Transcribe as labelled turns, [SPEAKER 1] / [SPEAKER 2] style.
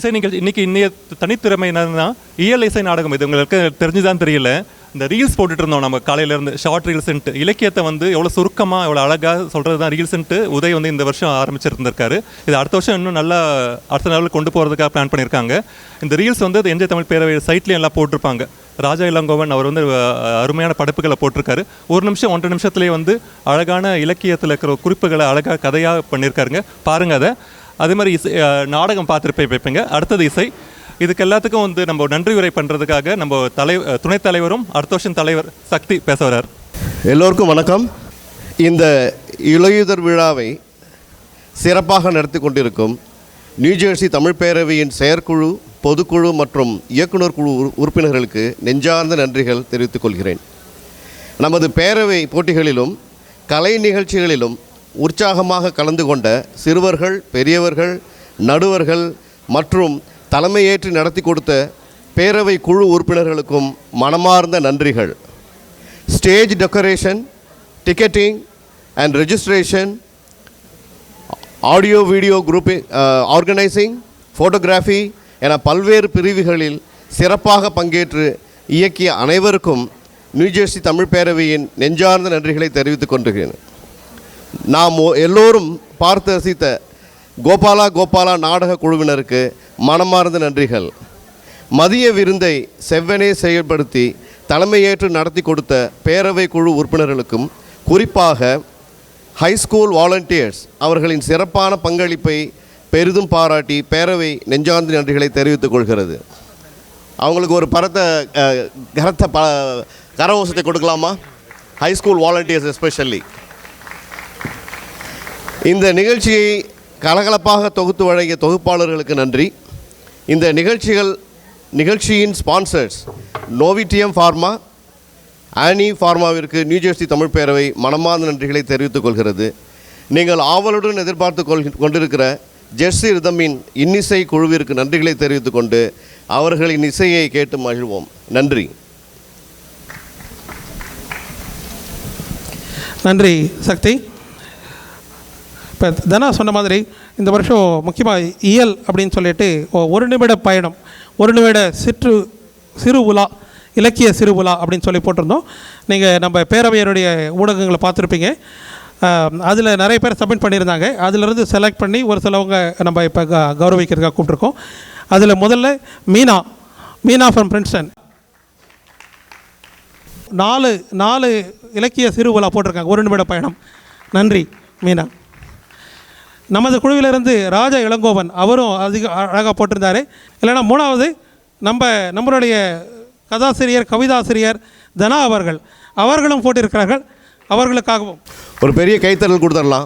[SPEAKER 1] இசை நிகழ்ச்சி இன்னைக்கு இன்னைய தனித்திறமை என்னன்னா இயல் இசை நாடகம். இது உங்களுக்கு தெரிஞ்சுதான் தெரியல. இந்த ரீல்ஸ் போட்டுட்டு இருந்தோம் நம்ம காலையிலேருந்து. ஷார்ட் ரீல்ஸ்ன்ட்டு இலக்கியத்தை வந்து எவ்வளோ சுருக்கமாக எவ்வளோ அழகாக சொல்கிறது தான் ரீல்ஸ்ன்ட்டு உதய் வந்து இந்த வருஷம் ஆரம்பிச்சிருந்திருக்காரு. இது அடுத்த வருஷம் இன்னும் நல்லா அடுத்த லெவலில் கொண்டு போகிறதுக்காக பிளான் பண்ணியிருக்காங்க. இந்த ரீல்ஸ் வந்து இது என்ஜே தமிழ் பேரவை சைட்லேயும் எல்லாம் போட்டிருப்பாங்க. ராஜா இளங்கோவன் அவர் வந்து அருமையான படைப்புகளை போட்டிருக்காரு. ஒரு நிமிஷம் ஒன்றரை நிமிஷத்துலேயே வந்து அழகான இலக்கியத்தில் இருக்கிற குறிப்புகளை அழகாக கதையாக பண்ணியிருக்காருங்க. பாருங்க அதை. அதே மாதிரி இசை நாடகம் பார்த்துருப்பே வைப்பீங்க அடுத்தது இசை. இதுக்கு எல்லாத்துக்கும் வந்து நம்ம நன்றி உரை பண்ணுறதுக்காக நம்ம தலை துணைத் தலைவரும் அடுத்த வருஷம் தலைவர் சக்தி பேச வர்றார்.
[SPEAKER 2] எல்லோருக்கும் வணக்கம். இந்த இளையுதர் விழாவை சிறப்பாக நடத்தி கொண்டிருக்கும் நியூஜெர்சி தமிழ் பேரவையின் செயற்குழு பொதுக்குழு மற்றும் இயக்குனர் குழு உறுப்பினர்களுக்கு நெஞ்சார்ந்த நன்றிகள் தெரிவித்துக் கொள்கிறேன். நமது பேரவை போட்டிகளிலும் கலை நிகழ்ச்சிகளிலும் உற்சாகமாக கலந்து கொண்ட சிறுவர்கள் பெரியவர்கள் நடுவர்கள் மற்றும் தலைமையேற்று நடத்தி கொடுத்த பேரவை குழு உறுப்பினர்களுக்கும் மனமார்ந்த நன்றிகள். Stage decoration ticketing and registration audio video grouping organising photography என பல்வேறு பிரிவுகளில் சிறப்பாக பங்கேற்று இயக்கிய அனைவருக்கும் நியூஜெர்சி தமிழ் பேரவையின் நெஞ்சார்ந்த நன்றிகளை தெரிவித்துக் கொண்டிருக்கிறேன் நாம் எல்லோரும் பார்த்து ரசித்த கோபாலா கோபாலா நாடக குழுவினருக்கு மனமார்ந்த நன்றிகள். மதிய விருந்தை செவ்வனே செயல்படுத்தி தலைமையேற்று நடத்தி கொடுத்த பேரவை குழு உறுப்பினர்களுக்கும் குறிப்பாக ஹைஸ்கூல் வாலண்டியர்ஸ் அவர்களின் சிறப்பான பங்களிப்பை பெரிதும் பாராட்டி பேரவை நெஞ்சார்ந்த நன்றிகளை தெரிவித்துக் கொள்கிறது. அவங்களுக்கு ஒரு பரத்த கரத்த ப கரவோசத்தை கொடுக்கலாமா? ஹைஸ்கூல் வாலண்டியர்ஸ் எஸ்பெஷல்லி இந்த நிகழ்ச்சியை கலகலப்பாக தொகுத்து வழங்கிய தொகுப்பாளர்களுக்கு நன்றி. இந்த நிகழ்ச்சிகள் நிகழ்ச்சியின் ஸ்பான்சர்ஸ் நோவிட்டியம் ஃபார்மா ஆனி ஃபார்மாவிற்கு நியூஜெர்சி தமிழ் பேரவை மனமார்ந்த நன்றிகளை தெரிவித்துக் கொள்கிறது. நீங்கள் ஆவலுடன் எதிர்பார்த்து கொள் கொண்டிருக்கிற ஜெர்சி ரிதமின் இன்னிசை குழுவிற்கு நன்றிகளை தெரிவித்துக் கொண்டு அவர்களின் இசையை கேட்டு மகிழ்வோம். நன்றி.
[SPEAKER 3] நன்றி சக்தி. இப்போ தனா சொன்ன மாதிரி இந்த வருஷம் முக்கியமாக இயல் அப்படின்னு சொல்லிட்டு ஒரு நிமிட பயணம் ஒரு நிமிட சிற்று சிறு உலா இலக்கிய சிறு உலா அப்படின்னு சொல்லி போட்டிருந்தோம். நீங்கள் நம்ம பேரவையருடைய ஊடகங்களை பார்த்துருப்பீங்க. அதில் நிறைய பேர் சப்மிட் பண்ணியிருந்தாங்க. அதிலிருந்து செலக்ட் பண்ணி ஒரு சிலவங்க நம்ம இப்போ க கௌரவிக்கிறதுக்காக கூப்பிட்ருக்கோம் அதில் முதல்ல மீனா மீனா ஃப்ரம் பிரின்ஸ்டன் நாலு நாலு இலக்கிய சிறு உலா போட்டிருக்காங்க. ஒரு நிமிட பயணம். நன்றி மீனா. நமது குழுவிலிருந்து ராஜா இளங்கோவன் அவரும் அதிக அழகாக போட்டிருந்தாரு. இல்லைன்னா மூணாவது நம்ம நம்மளுடைய கதாசிரியர் கவிதாசிரியர் தனா அவர்கள். அவர்களும் போட்டிருக்கிறார்கள். அவர்களுக்காகவும்.
[SPEAKER 2] ஒரு பெரிய கைத்தறல் கொடுத்துடலாம்.